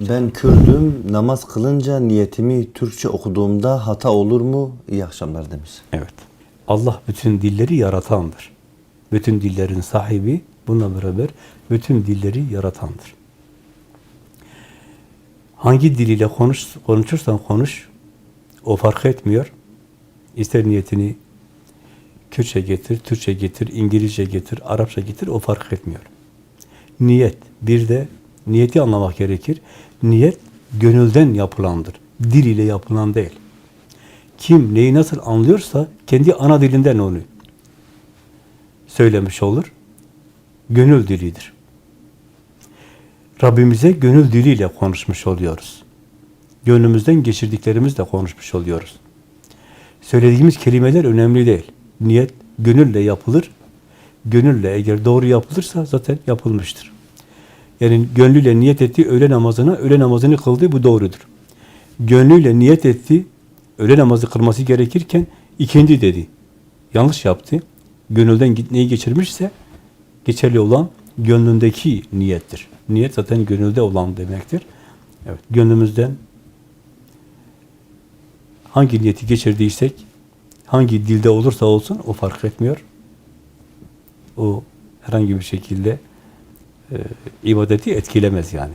Ben Kürdüm, namaz kılınca niyetimi Türkçe okuduğumda hata olur mu? İyi akşamlar demiş. Evet. Allah bütün dilleri yaratandır. Bütün dillerin sahibi, bununla beraber bütün dilleri yaratandır. Hangi diliyle konuş, konuşursan konuş, o fark etmiyor. İster niyetini Kürtçe getir, Türkçe getir, İngilizce getir, Arapça getir, o fark etmiyor. Niyet, bir de niyeti anlamak gerekir. Niyet, gönülden yapılandır. Dil ile yapılan değil. Kim neyi nasıl anlıyorsa kendi ana dilinden onu söylemiş olur. Gönül dilidir. Rabbimize gönül diliyle konuşmuş oluyoruz. Gönlümüzden geçirdiklerimizle konuşmuş oluyoruz. Söylediğimiz kelimeler önemli değil. Niyet gönülle yapılır. Gönülle eğer doğru yapılırsa zaten yapılmıştır. Yani gönlüyle niyet etti öğle namazına, öğle namazını kıldı bu doğrudur. Gönlüyle niyet etti, öğle namazı kılması gerekirken ikindi dedi. Yanlış yaptı. Gönülden gitmeyi geçirmişse geçerli olan gönlündeki niyettir. Niyet zaten gönülde olan demektir. Evet, gönlümüzden hangi niyeti geçirdiysek, hangi dilde olursa olsun o fark etmiyor. O herhangi bir şekilde ibadeti etkilemez yani.